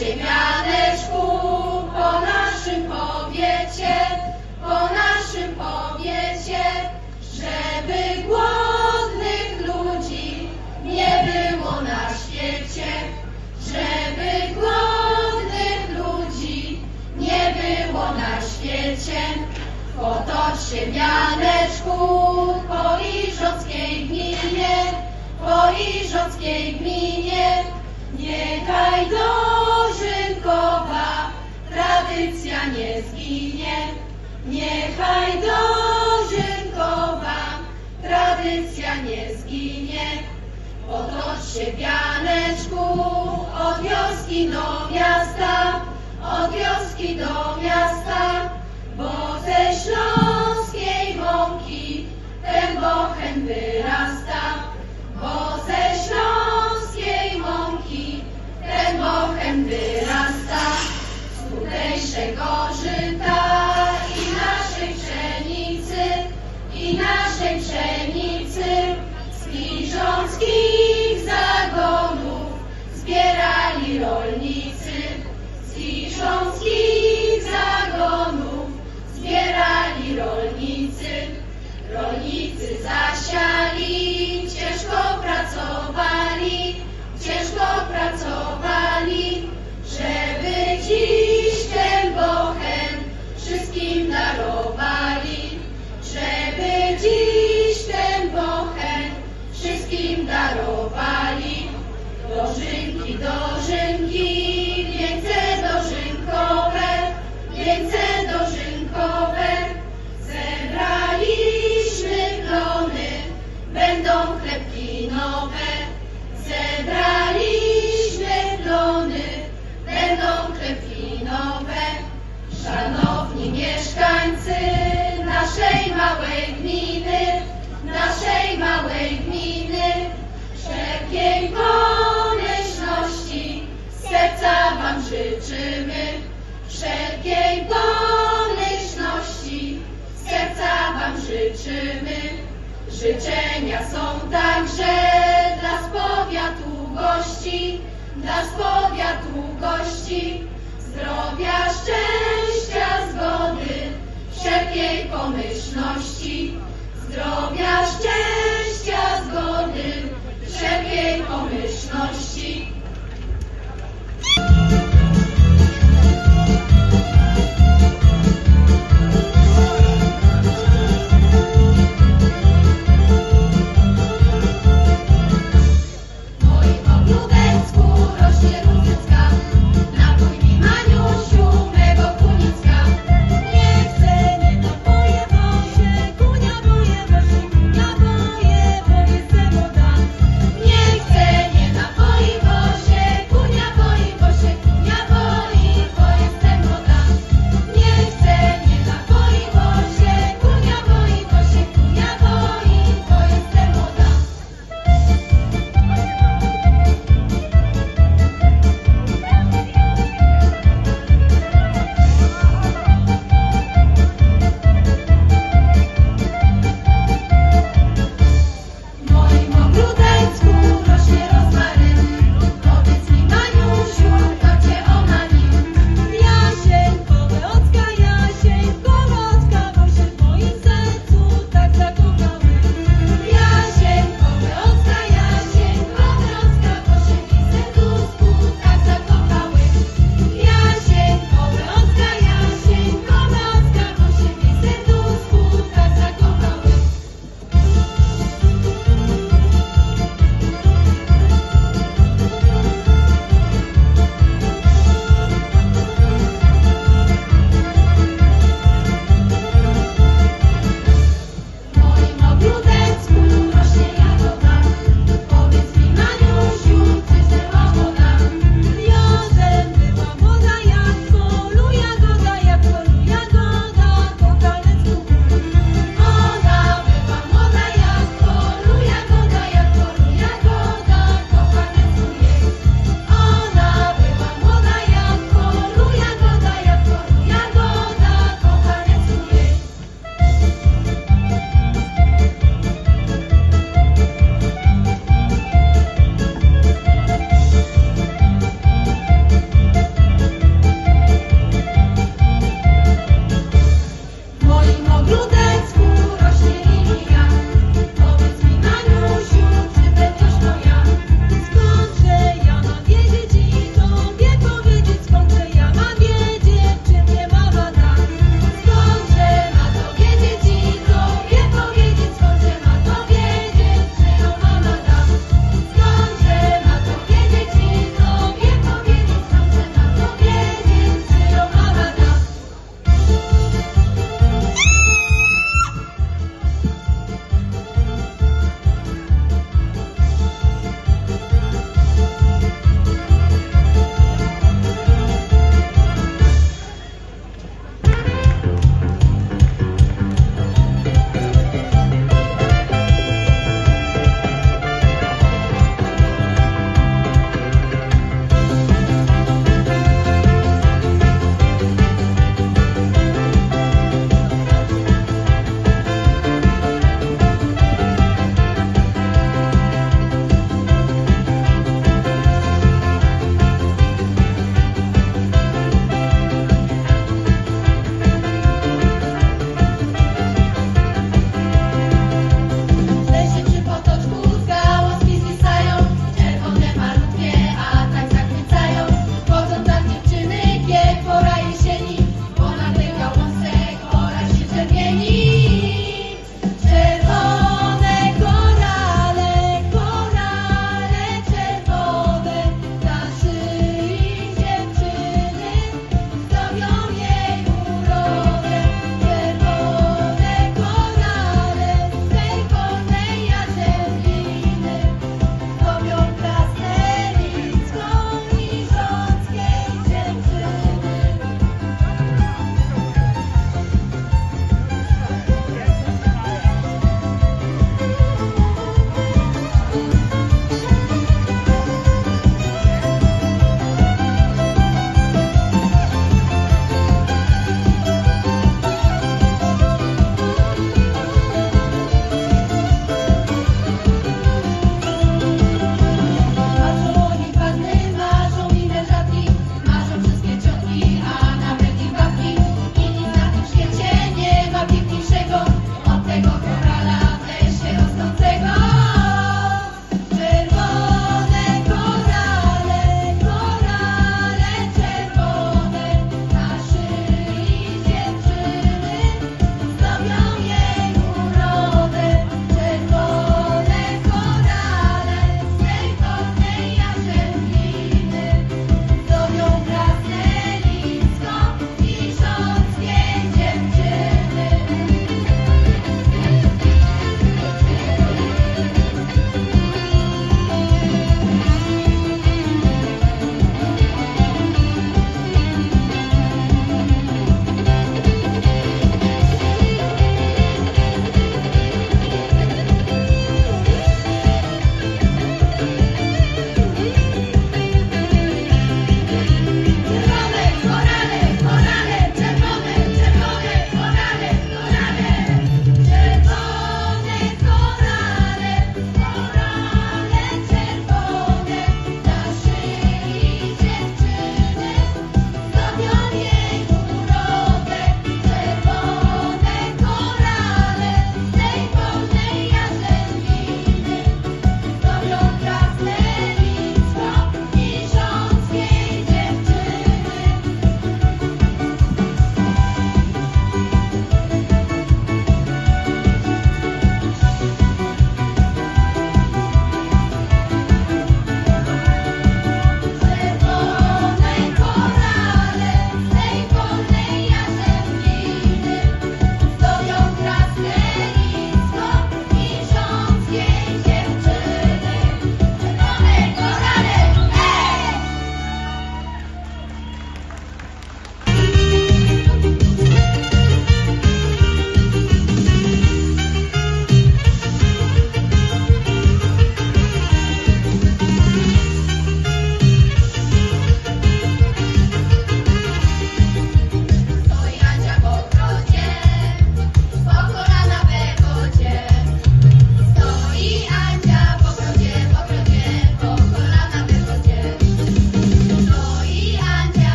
naszych gości. Potoczcie mianeczku po naszym powiecie, po naszym powiecie, żeby głodnych ludzi nie było na świecie, żeby głodnych ludzi nie było na świecie. Potoczcie mianeczku po Iżockiej gminie, po Iżockiej gminie, niechaj dożynkowa tradycja nie zginie. Niechaj dożynkowa tradycja nie zginie. Potoczcie wianeczku od wioski do miasta, od wioski do miasta, bo ze śląskiej mąki ten bochen wyrasta, take all darowali. Dożynki, dożynki, wieńce dożynkowe, wieńce dożynkowe, zebraliśmy plony, będą chlebki nowe. Zebraliśmy plony, będą chlebki nowe. Szanowni mieszkańcy naszej małej gminy, naszej małej gminy, wszelkiej pomyślności serca Wam życzymy. Wszelkiej pomyślności serca Wam życzymy. Życzenia są także dla spowiatu gości, dla spowiatu gości, zdrowia, szczęścia, zgody, wszelkiej pomyślności,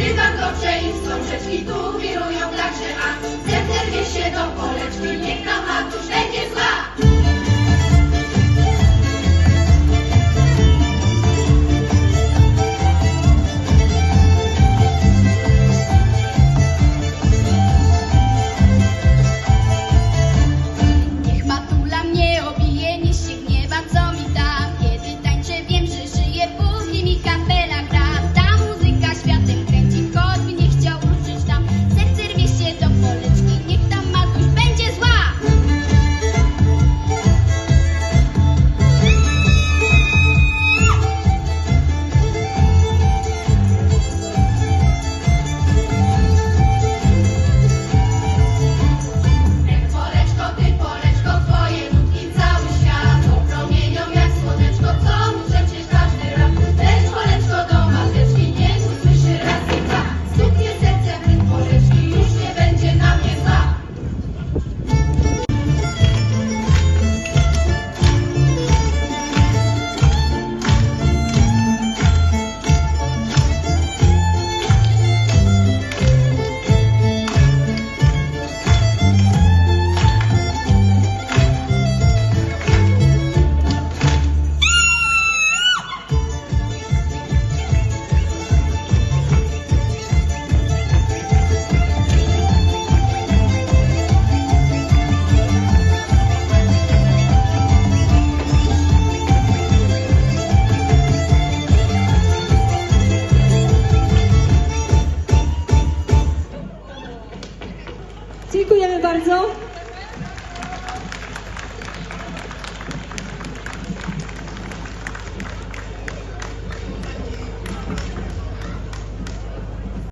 Gdy wam dobrze im są rzecz tu wirują także, a serce się do poleczki, niech nam matusz będzie zła.